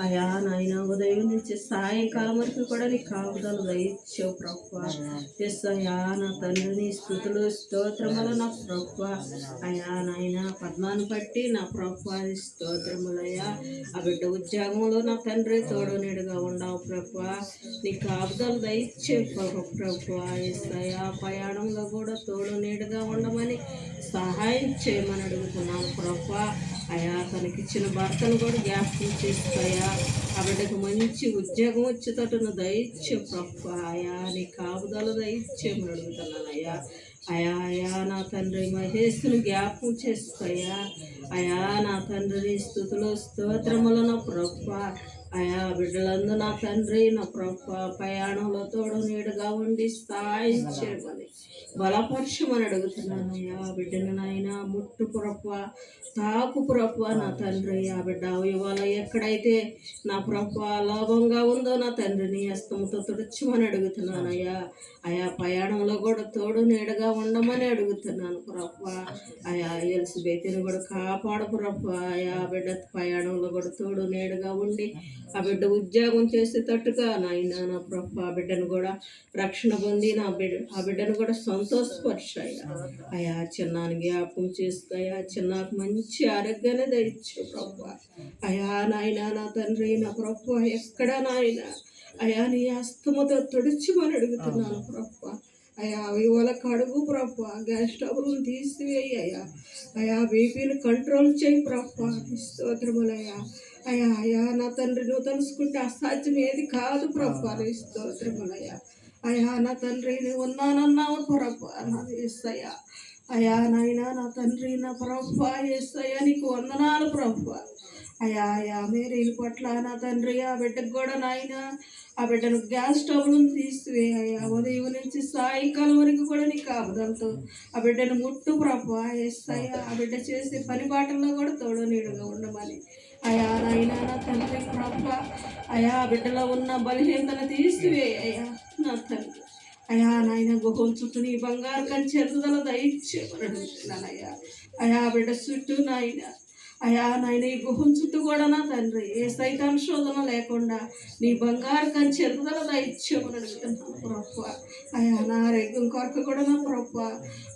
అయా నాయన ఉదయం నుంచి సాయంకాలం వరకు కూడా నీ కాపుదలు దయచేవు ప్రభు. ఎస్ అయా నా తండ్రిని స్థుతులు స్తోత్రములు నా ప్రభు. అయా నాయన పద్మాన్ని బట్టి నా ప్రభు స్తోత్రములయ్యా ఆ బిడ్డ ఉద్యోగంలో నా తండ్రి తోడు నీడుగా ఉండవు ప్రభు. నీ కాపుదలు దయచే ప్రభు ఎస్ అయా ప్రయాణంలో కూడా తోడు నీడుగా ఉండమని సహాయం చేయమని అడుగుతున్నాను ప్రభు. అయా తనకిచ్చిన భర్తను కూడా జ్ఞాపకం చేస్తాయా? ఆ మంచి ఉద్యోగం వచ్చేటట్టును దయచే ప్రభు అయా నీ కాపుదల దయచేయమని అడుగుతున్నాను అయ్యా అయా అయా నా తండ్రి మహేశ్వరు జ్ఞాపం చేసుకోయా అయా నా తండ్రి స్థుతులు స్తోత్రములు నా ప్రభ అయా బిడ్డలందు నా తండ్రి నా ప్రభ ప్రయాణంలో తోడు నీడుగా ఉండి స్థాయి చేయమని బలపరచమని అడుగుతున్నాను అయ్యా. బిడ్డను నాయన ముట్టు పురప్ప తాకు పురప్ప నా తండ్రి ఆ బిడ్డ ఇవాళ ఎక్కడైతే నా ప్రభ లాభంగా ఉందో నా తండ్రిని అస్తముతో తుడచమని అడుగుతున్నాను అయ్యా. అయా ప్రయాణంలో కూడా తోడు నీడగా ఉండమని అడుగుతున్నాను పురప్ప అయా ఎలిసిబెతిని కూడా కాపాడు రప్ప ఆయా బిడ్డ ప్రయాణంలో కూడా తోడు నేడుగా ఉండి ఆ బిడ్డ ఉద్యోగం చేసేటట్టుగా నాయన నా ప్రభ ఆ బిడ్డను కూడా రక్షణ పొంది నా బిడ్డ ఆ బిడ్డను కూడా సంతోషపరిచాయా అయా చిన్నాను జ్ఞాపకం చేస్తాయా చిన్నాకు మంచి ఆరోగ్యాన్ని దయచ్చు ప్రభ అయా నాయన నా తండ్రి నా ప్రభ ఎక్కడ నాయన? అయా నీ అస్తమతో తుడిచిమని అడుగుతున్నాను ప్రభ అయ్యా ఇవాళ కడుగు ప్రప్ప గ్యాస్ స్టవ్లను తీసివేయి అయ్యా. అయ్యా బీపీని కంట్రోల్ చేయి ప్రభ స్తోత్రములయ్యా అయ్యా. అయ్యా నా తండ్రి నువ్వు తెలుసుకుంటే అసాధ్యం ఏది కాదు ప్రభా నీ స్తోత్రములయ్యా అయ్యా. నా తండ్రి నువ్వు ఉన్నానన్నావు ప్రభా నా ఏసయ్యా. అయ్యా నాయన నా తండ్రి నా ప్రభా ఏసయ్యా నీకు వందనాలు ప్రభా అయ్యా అయ్యా మీరు పట్ల నా తండ్రి ఆ బిడ్డకు కూడా నాయన ఆ బిడ్డను గ్యాస్ స్టవ్ నుంచి తీస్తువే అయ్యా ఉదయం నుంచి సాయంకాలం వరకు కూడా నీ కాపుదలతో ఆ బిడ్డను ముట్టు ప్రభా అయ్యా ఆ బిడ్డ చేసే పని బాటల్లో కూడా తోడు నీడుగా ఉండమని. అయా నాయన నా తండ్రి ప్రభా అయా బిడ్డలో ఉన్న బలహీనతను తీస్తువే అయ్యా నా తండ్రి. అయా నాయన గుహం చుట్టూ నీ బంగారు కంచె ఎదుదల అయ్యా. అయా బిడ్డ చుట్టూ నాయన అయా నాయన ఈ గుహం చుట్టూ కూడా నా తండ్రి ఏ సైతాన్ శోధన లేకుండా నీ బంగారు కంచె ఎదుదల దయచేయమని అడుగుతున్నాను ప్రభు అయా నా ఆరోగ్యం కొరకు కూడా నా ప్రభు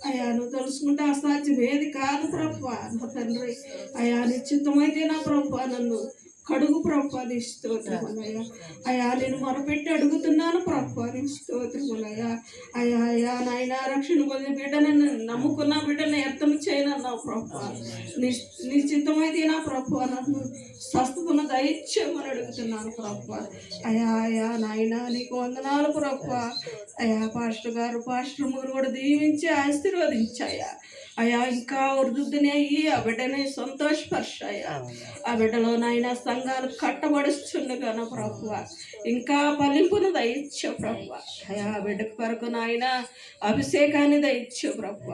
అయా నువ్వు తెలుసుకుంటే అసాధ్యం ఏది కాదు ప్రభు నా తండ్రి. అయా నిశ్చితమైతే నా ప్రభు నన్ను కడుగు ప్రభాని స్తోత్రములయ్య. అయా నేను మొరపెట్టి అడుగుతున్నాను ప్రభాని స్తోత్రములయ్య. అయా అయా నాయన రక్షణ పొందిన బిడ్డను నమ్ముకున్న బిడ్డను అర్థం చేయనన్నావు ప్రభా. నిశ్చితమైతే నా ప్రభా నన్ను స్వస్థతను దయచేయమని అడుగుతున్నాను ప్రభా. అయా అయా నాయన నీకు వందనాలు ప్రభా. అయా పాస్టర్ గారు పాస్టర్ మూరు కూడా దీవించి ఆశీర్వదించాయా అయా ఇంకా వృద్ధుని అయ్యి ఆ బిడ్డని సంతోషపరిచాయా. ఆ బిడ్డలో నాయన సంఘాలు కట్టబడుస్తుండగా నా ప్రభు ఇంకా ఫలింపును దయచ్చు ప్రభు. అయా బిడ్డ కొరకు నాయన అభిషేకాన్ని దయచ్చు ప్రభు.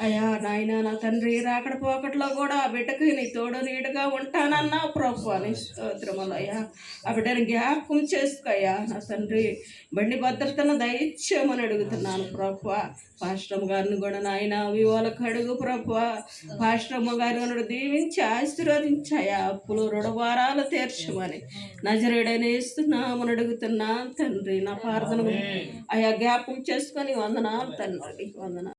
అయా నాయన నా తండ్రి రాకడ పోకట్లో కూడా ఆ బిడ్డకి నీ తోడు నీడుగా ఉంటానన్నా ప్రభు అని స్తోత్రములయ్యా ఆ బిడ్డని జ్ఞాపకం చేసుకోయ్యా నా తండ్రి బండి భద్రతను దయచేయమని అడుగుతున్నాను ప్రభు. పాశ్రమ గారిని కూడా నాయన వివాల కడుగు ప్రభు పాశ్రమ గారిని దీవించి ఆశీర్వదించాయా. అప్పులు రుణభారాలు తీర్చమని నజరేడని ఇస్తున్నామని అడుగుతున్నా తండ్రి. నా ప్రార్థన అయా జ్ఞాపకం చేసుకొని వందనాలు తండ్రి వందనాలు.